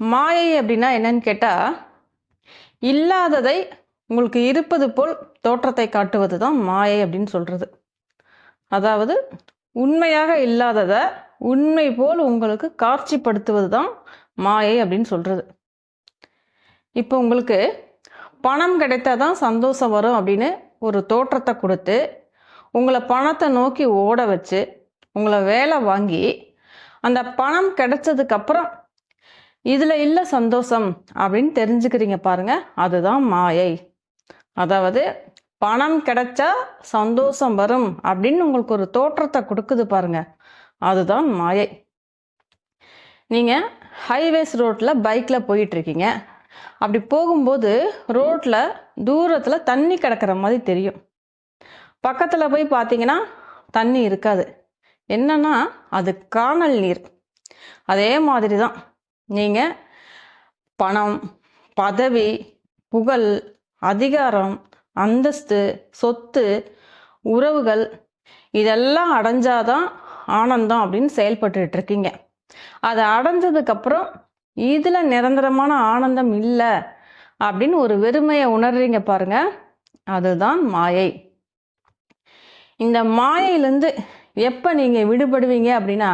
மாயை அப்படின்னா என்னன்னு கேட்டால் இல்லாததை உங்களுக்கு இருப்பது போல் தோற்றத்தை காட்டுவது தான் மாயை அப்படின்னு சொல்கிறது அதாவது உண்மையாக இல்லாததை உண்மை போல் உங்களுக்கு காட்சிப்படுத்துவது தான் மாயை அப்படின்னு சொல்கிறது இப்போ உங்களுக்கு பணம் கிடைத்தா தான் சந்தோஷம் வரும் அப்படின்னு ஒரு தோற்றத்தை கொடுத்து உங்களை பணத்தை நோக்கி ஓட வச்சு உங்களை வேலை வாங்கி அந்த பணம் கிடைச்சதுக்கப்புறம் இதில் இல்லை சந்தோஷம் அப்படின்னு தெரிஞ்சுக்கிறீங்க பாருங்க. அதுதான் மாயை. அதாவது பணம் கிடைச்சா சந்தோஷம் வரும் அப்படின்னு உங்களுக்கு ஒரு தோற்றத்தை கொடுக்குது பாருங்க. அதுதான் மாயை. நீங்கள் ஹைவேஸ் ரோட்டில் பைக்கில் போயிட்டுருக்கீங்க. அப்படி போகும்போது ரோட்டில் தூரத்தில் தண்ணி கிடக்கிற மாதிரி தெரியும். பக்கத்தில் போய் பார்த்தீங்கன்னா தண்ணி இருக்காது. என்னன்னா அது காணல் நீர். அதே மாதிரி தான் நீங்கள் பணம் பதவி புகழ் அதிகாரம் அந்தஸ்து சொத்து உறவுகள் இதெல்லாம் அடைஞ்சாதான் ஆனந்தம் அப்படின்னு செயல்பட்டுட்டு இருக்கீங்க. அதை அடைஞ்சதுக்கப்புறம் இதில் நிரந்தரமான ஆனந்தம் இல்லை அப்படின்னு ஒரு வெறுமையை உணர்றீங்க பாருங்க. அதுதான் மாயை. இந்த மாயையிலேருந்து எப்போ நீங்கள் விடுபடுவீங்க அப்படின்னா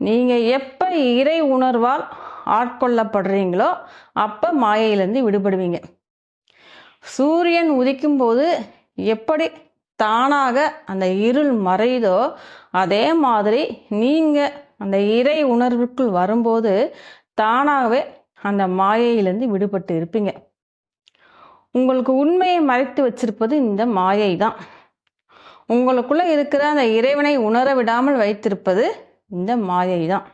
நீங்கள் எப்போ இறை உணர்வால் ஆட்கொள்ளப்படுறீங்களோ அப்போ மாயையிலேருந்து விடுபடுவீங்க. சூரியன் உதிக்கும் போது எப்படி தானாக அந்த இருள் மறையுதோ அதே மாதிரி நீங்கள் அந்த இறை உணர்வுக்குள் வரும்போது தானாகவே அந்த மாயையிலேருந்து விடுபட்டு இருப்பீங்க. உங்களுக்கு உண்மையை மறைத்து வச்சிருப்பது இந்த மாயை தான் உங்களுக்குள்ளே இருக்கிற அந்த இறைவனை உணர விடாமல் வைத்திருப்பது இந்த மாயை தான்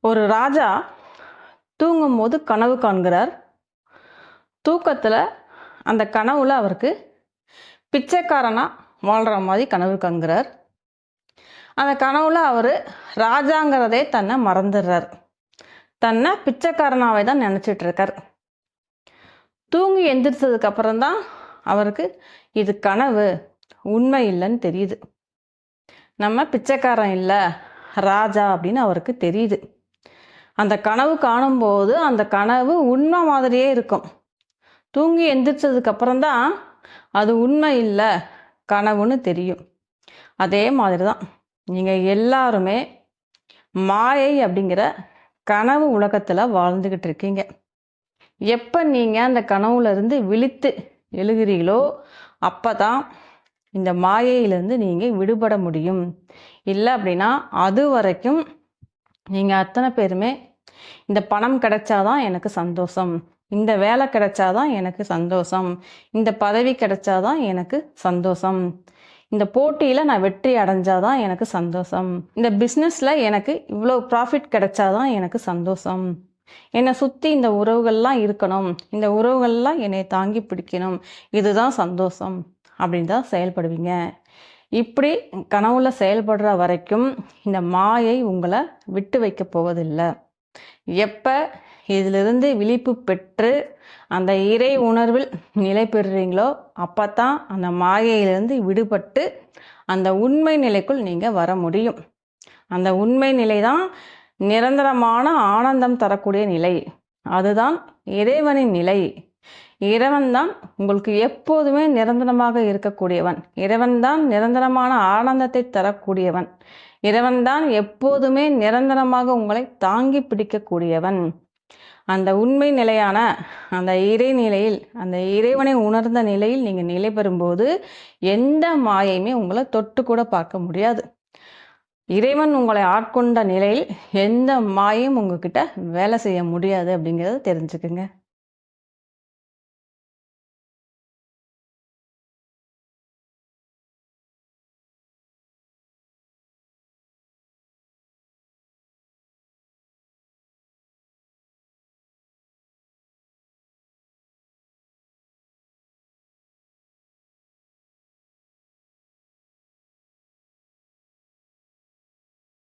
ஒரு ராஜா தூங்கும்போது கனவு காண்கிறார். தூக்கத்தில் அந்த கனவுல அவருக்கு பிச்சைக்காரனா வாழ்கிற மாதிரி கனவு காண்கிறார். அந்த கனவுல அவர் ராஜாங்கிறதே தன்னை மறந்துடுறார். தன்னை பிச்சைக்காரனாவே தான் நினச்சிட்டு இருக்கார் தூங்கி எந்திரிச்சதுக்கு அப்புறம்தான் அவருக்கு இது கனவு. உண்மை இல்லைன்னு தெரியுது. நம்ம பிச்சைக்காரன் இல்லை ராஜா அப்படின்னு அவருக்கு தெரியுது. அந்த கனவு காணும்போது அந்த கனவு உண்மை மாதிரியே இருக்கும். தூங்கி எந்திரிச்சதுக்கப்புறம் தான் அது உண்மை இல்லை கனவுன்னு தெரியும். அதே மாதிரி தான் நீங்கள் எல்லாருமே மாயை அப்படிங்கிற கனவு உலகத்தில் வாழ்ந்துக்கிட்டு இருக்கீங்க. எப்போ நீங்கள் அந்த கனவுலேருந்து விழித்து எழுகிறீங்களோ அப்போ தான் இந்த மாயையிலேருந்து நீங்கள் விடுபட முடியும். இல்லை அப்படின்னா அது வரைக்கும் நீங்கள் அத்தனை பேருமே இந்த பணம் கிடைச்சாதான் எனக்கு சந்தோஷம். இந்த வேலை கிடைச்சாதான் எனக்கு சந்தோஷம். இந்த பதவி கிடைச்சாதான் எனக்கு சந்தோஷம். இந்த போட்டியில் நான் வெற்றி அடைஞ்சாதான் எனக்கு சந்தோஷம். இந்த பிஸ்னஸில் எனக்கு இவ்வளோ ப்ராஃபிட் கிடைச்சாதான் எனக்கு சந்தோஷம். என்னை சுற்றி இந்த உறவுகள்லாம் இருக்கணும். இந்த உறவுகள்லாம் என்னை தாங்கி பிடிக்கணும். இதுதான் சந்தோஷம். அப்படின்னு தான் செயல்படுவீங்க. இப்படி கனவுல செயல்படுற வரைக்கும் இந்த மாயை உங்களை விட்டு வைக்க போவதில்லை. எப்போ இதிலிருந்து விழிப்பு பெற்று அந்த இறை உணர்வில் நிலை பெறுறீங்களோ அப்போ தான் அந்த மாயையிலிருந்து விடுபட்டு அந்த உண்மை நிலைக்குள் நீங்கள் வர முடியும். அந்த உண்மை நிலை தான் நிரந்தரமான ஆனந்தம் தரக்கூடிய நிலை. அதுதான் இறைவனின் நிலை. இறைவன்தான் உங்களுக்கு எப்போதுமே நிரந்தரமாக இருக்கக்கூடியவன். இறைவன்தான் நிரந்தரமான ஆனந்தத்தை தரக்கூடியவன். இறைவன்தான் எப்போதுமே நிரந்தரமாக உங்களை தாங்கி பிடிக்கக்கூடியவன். அந்த உண்மை நிலையான அந்த இறைநிலையில் அந்த இறைவனை உணர்ந்த நிலையில் நீங்கள் நிலை பெறும்போது எந்த மாயையுமே உங்களை தொட்டு கூட பார்க்க முடியாது. இறைவன் உங்களை ஆட்கொண்ட நிலையில் எந்த மாயும் உங்ககிட்ட வேலை செய்ய முடியாது அப்படிங்கிறத தெரிஞ்சுக்குங்க.